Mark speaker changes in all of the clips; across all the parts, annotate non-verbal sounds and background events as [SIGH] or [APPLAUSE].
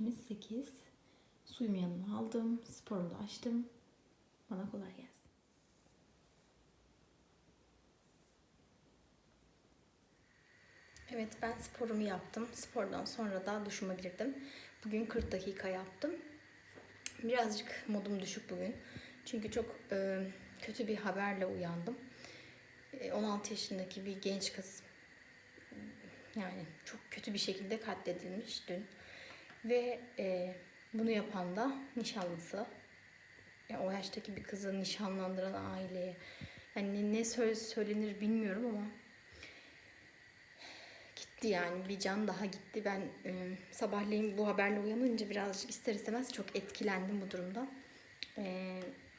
Speaker 1: Saatimiz 8. Suyumu yanıma aldım. Sporumu da açtım. Bana kolay gelsin. Evet ben sporumu yaptım. Spordan sonra da duşuma girdim. Bugün 40 dakika yaptım. Birazcık modum düşük bugün. Çünkü çok e, kötü bir haberle uyandım. E, 16 yaşındaki bir genç kız yani çok kötü bir şekilde katledilmiş dün. Ve e, bunu yapan da nişanlısı. Yani o yaştaki bir kızı nişanlandıran aileye. Yani ne söz söylenir bilmiyorum ama gitti yani bir can daha gitti. Ben e, sabahleyin bu haberle uyanınca birazcık ister istemez çok etkilendim bu durumda. E,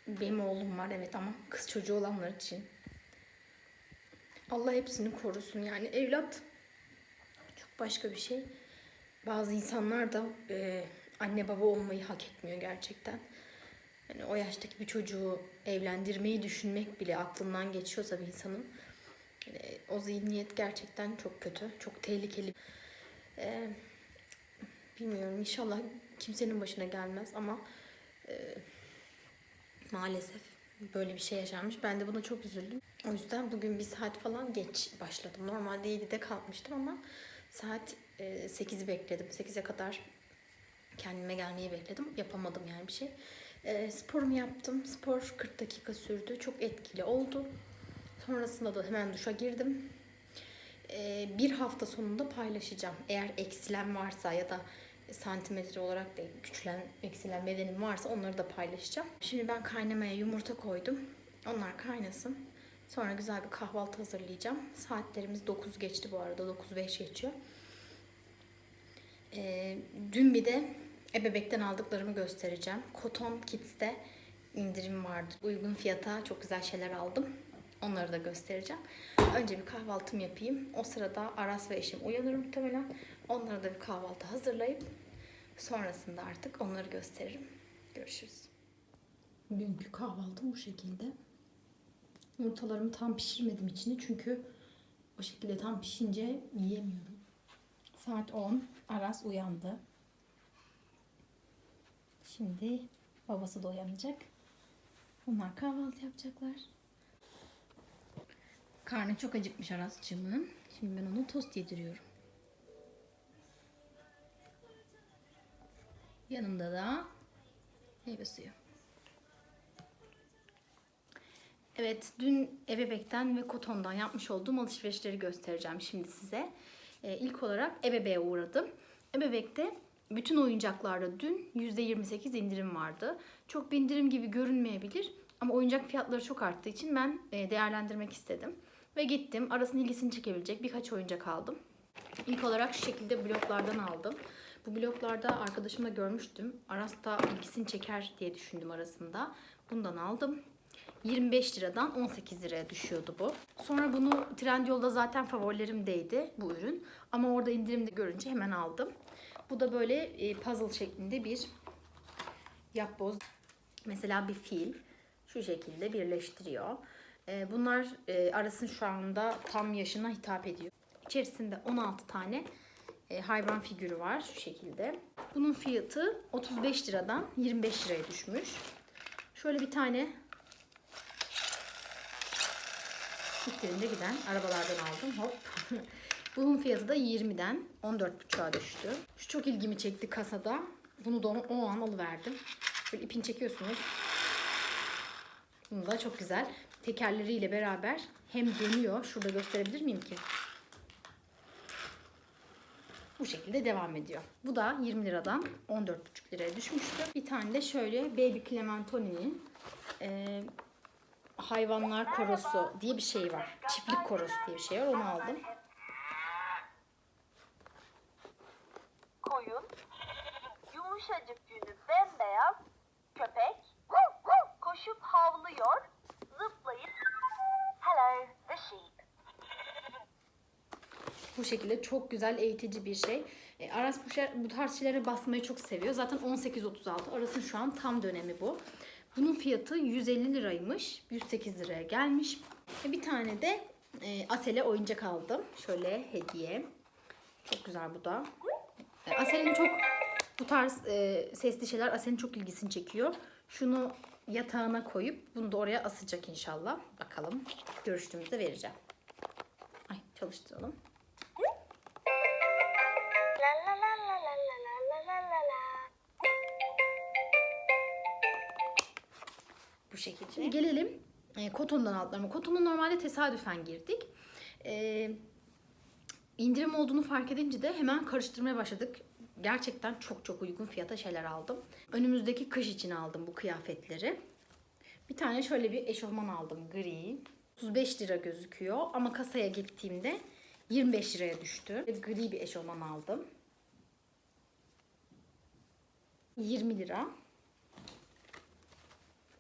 Speaker 1: benim oğlum var evet ama kız çocuğu olanlar için. Allah hepsini korusun yani evlat çok başka bir şey. Bazı insanlar da e, anne baba olmayı hak etmiyor gerçekten. Yani o yaştaki bir çocuğu evlendirmeyi düşünmek bile aklından geçiyorsa bir insanın yani o zihniyet gerçekten çok kötü, çok tehlikeli. E, bilmiyorum inşallah kimsenin başına gelmez ama e, maalesef böyle bir şey yaşanmış. Ben de buna çok üzüldüm. O yüzden bugün bir saat falan geç başladım. Normalde 7'de kalkmıştım ama saat e, 8'i bekledim. 8'e kadar kendime gelmeyi bekledim. Yapamadım yani bir şey. E, sporumu yaptım. Spor 40 dakika sürdü. Çok etkili oldu. Sonrasında da hemen duşa girdim. E, bir hafta sonunda paylaşacağım. Eğer eksilen varsa ya da santimetre olarak da küçülen, eksilen bedenim varsa onları da paylaşacağım. Şimdi ben kaynamaya yumurta koydum. Onlar kaynasın. Sonra güzel bir kahvaltı hazırlayacağım. Saatlerimiz 9 geçti bu arada. 9.05 geçiyor. Ee, dün bir de ebebekten aldıklarımı göstereceğim. Cotton Kids'te indirim vardı. Uygun fiyata çok güzel şeyler aldım. Onları da göstereceğim. Önce bir kahvaltımı yapayım. O sırada Aras ve eşim uyanır muhtemelen. Onlara da bir kahvaltı hazırlayıp sonrasında artık onları gösteririm. Görüşürüz. Dünkü kahvaltım bu şekilde. Yumurtalarımı tam pişirmedim içini çünkü o şekilde tam pişince yiyemiyorum. Saat 10. Aras uyandı. Şimdi babası da uyanacak. Onlar kahvaltı yapacaklar. Karnı çok acıkmış Aras'cığımın. Şimdi ben ona tost yediriyorum. Yanımda da meyve suyu. Evet, dün Ebebek'ten ve Koton'dan yapmış olduğum alışverişleri göstereceğim şimdi size. Ee, ilk olarak Ebebek'e uğradım. Ebebek'te bütün oyuncaklarda dün %28 indirim vardı. Çok bir indirim gibi görünmeyebilir ama oyuncak fiyatları çok arttığı için ben e, değerlendirmek istedim. Ve gittim. Aras'ın ilgisini çekebilecek birkaç oyuncak aldım. İlk olarak şu şekilde bloklardan aldım. Bu bloklarda arkadaşımla görmüştüm. Aras da ilgisini çeker diye düşündüm arasında. Bundan aldım. 25 liradan 18 liraya düşüyordu bu. Sonra bunu Trendyol'da zaten favorilerimdeydi bu ürün. Ama orada indirimde görünce hemen aldım. Bu da böyle e, puzzle şeklinde bir yapboz. Mesela bir fil şu şekilde birleştiriyor. E, Bunlar e, arasın şu anda tam yaşına hitap ediyor. İçerisinde 16 tane hayvan figürü var şu şekilde. Bunun fiyatı 35 liradan 25 liraya düşmüş. Şöyle bir tane ittirinde giden arabalardan aldım. Hop. [LAUGHS] Bunun fiyatı da 20'den 14,5'a düştü. Şu çok ilgimi çekti kasada. Bunu da o an alıverdim. Böyle ipini çekiyorsunuz. Bunu da çok güzel. Tekerleriyle beraber hem dönüyor. Şurada gösterebilir miyim ki? Bu şekilde devam ediyor. Bu da 20 liradan 14,5 liraya düşmüştü. Bir tane de şöyle Baby Clementoni'nin e, hayvanlar korosu diye bir şey var. Çiftlik korosu diye bir şey var. Onu aldım.
Speaker 2: koyun, yumuşacık yüzü bembeyaz köpek koşup havlıyor, zıplayıp hello the sheep.
Speaker 1: Bu şekilde çok güzel eğitici bir şey. E, Aras bu, şey, bu tarz şeylere basmayı çok seviyor. Zaten 18.36. Aras'ın şu an tam dönemi bu. Bunun fiyatı 150 liraymış. 108 liraya gelmiş. E, bir tane de e, Asel'e oyuncak aldım. Şöyle hediye. Çok güzel bu da. E, Asel'in çok Bu tarz e, sesli şeyler Asen'in çok ilgisini çekiyor. Şunu yatağına koyup bunu da oraya asacak inşallah. Bakalım. Görüştüğümüzde vereceğim. Ay çalıştıralım. Bu şekilde. Şimdi gelelim e, kotondan altlarıma. Kotona normalde tesadüfen girdik. E, indirim olduğunu fark edince de hemen karıştırmaya başladık. Gerçekten çok çok uygun fiyata şeyler aldım. Önümüzdeki kış için aldım bu kıyafetleri. Bir tane şöyle bir eşofman aldım gri. 35 lira gözüküyor ama kasaya gittiğimde 25 liraya düştü. Gri bir eşofman aldım. 20 lira.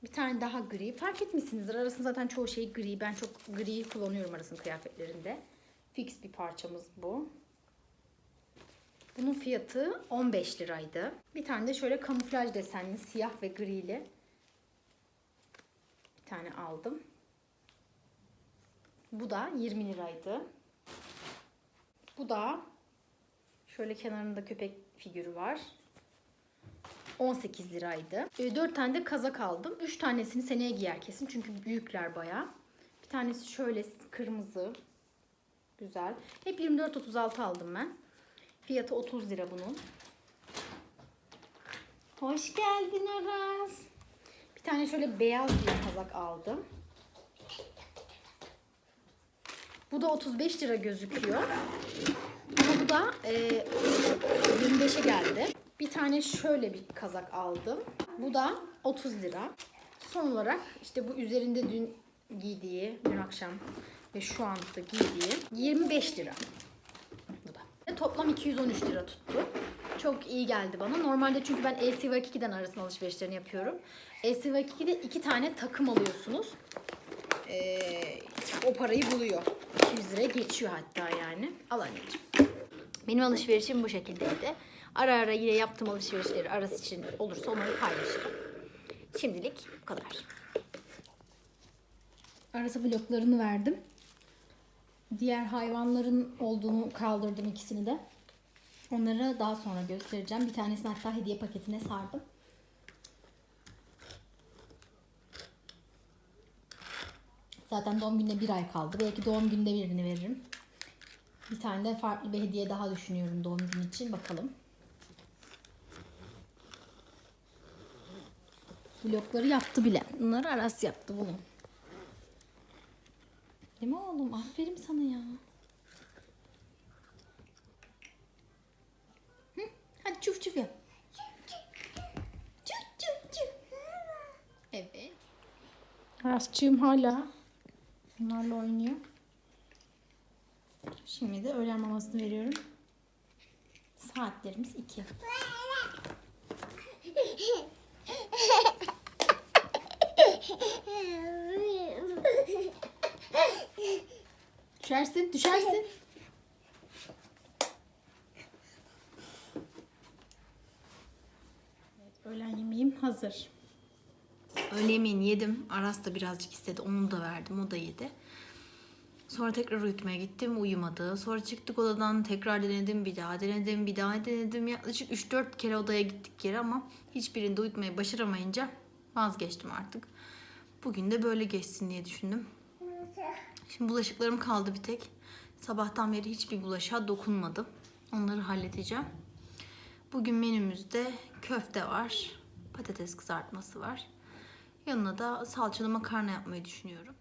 Speaker 1: Bir tane daha gri. Fark etmişsinizdir. Arasın zaten çoğu şey gri. Ben çok gri kullanıyorum arasın kıyafetlerinde. Fix bir parçamız bu. Bunun fiyatı 15 liraydı. Bir tane de şöyle kamuflaj desenli siyah ve grili bir tane aldım. Bu da 20 liraydı. Bu da şöyle kenarında köpek figürü var. 18 liraydı. 4 tane de kazak aldım. 3 tanesini seneye giyer kesin çünkü büyükler bayağı. Bir tanesi şöyle kırmızı. Güzel. Hep 24.36 aldım ben. Fiyatı 30 lira bunun. Hoş geldin Aras. Bir tane şöyle beyaz bir kazak aldım. Bu da 35 lira gözüküyor. Bu da e, 25'e geldi. Bir tane şöyle bir kazak aldım. Bu da 30 lira. Son olarak işte bu üzerinde dün giydiği, dün akşam ve şu anda giydiği 25 lira. Bu da. Toplam 213 lira tuttu. Çok iyi geldi bana. Normalde çünkü ben LCV2'den arasında alışverişlerini yapıyorum. LCV2'de iki tane takım alıyorsunuz. Ee, o parayı buluyor. 200 liraya geçiyor hatta yani. Al anneciğim. Benim alışverişim bu şekildeydi. Ara ara yine yaptığım alışverişleri arası için olursa onları paylaşırım. Şimdilik bu kadar. Arası bloklarını verdim. Diğer hayvanların olduğunu kaldırdım ikisini de. Onları daha sonra göstereceğim. Bir tanesini hatta hediye paketine sardım. Zaten doğum gününe bir ay kaldı. Belki doğum günde birini veririm. Bir tane de farklı bir hediye daha düşünüyorum doğum günü için. Bakalım. Blokları yaptı bile. Bunları Aras yaptı bunu. Değil mi oğlum? Aferin sana ya. Hı? Hadi çuf çuf yap. Çuf çuf çuf. Evet. Arasçığım hala bunlarla oynuyor. Şimdi de öğlen mamasını veriyorum. Saatlerimiz 2. Düşersin, düşersin. Evet, öğlen yemeğim hazır. Öğle yemeğini yedim. Aras da birazcık istedi. Onu da verdim. O da yedi. Sonra tekrar uyutmaya gittim. Uyumadı. Sonra çıktık odadan. Tekrar denedim. Bir daha denedim. Bir daha denedim. Yaklaşık 3-4 kere odaya gittik geri ama hiçbirinde uyutmayı başaramayınca vazgeçtim artık. Bugün de böyle geçsin diye düşündüm. Şimdi bulaşıklarım kaldı bir tek. Sabahtan beri hiçbir bulaşığa dokunmadım. Onları halledeceğim. Bugün menümüzde köfte var. Patates kızartması var. Yanına da salçalı makarna yapmayı düşünüyorum.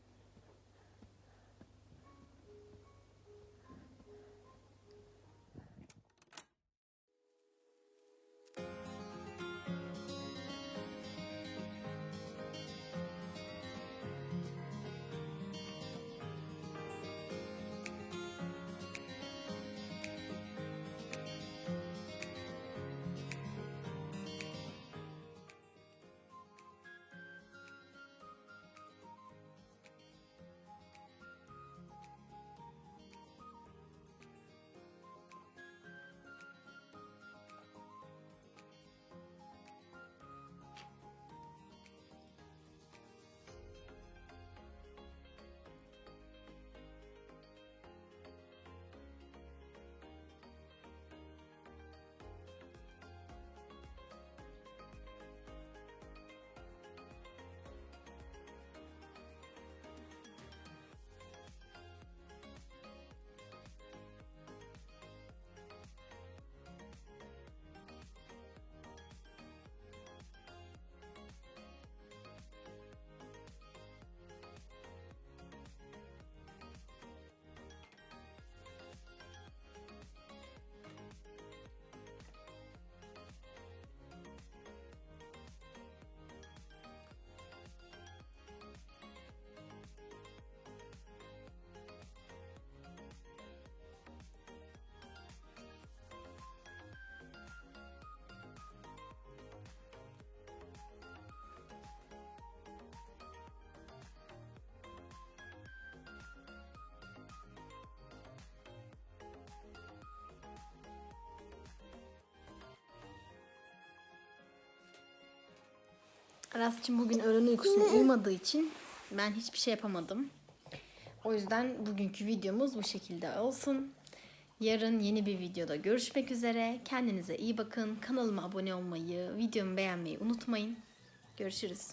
Speaker 1: Aras'cığım bugün öğlen uykusunu uyumadığı için ben hiçbir şey yapamadım. O yüzden bugünkü videomuz bu şekilde olsun. Yarın yeni bir videoda görüşmek üzere. Kendinize iyi bakın. Kanalıma abone olmayı, videomu beğenmeyi unutmayın. Görüşürüz.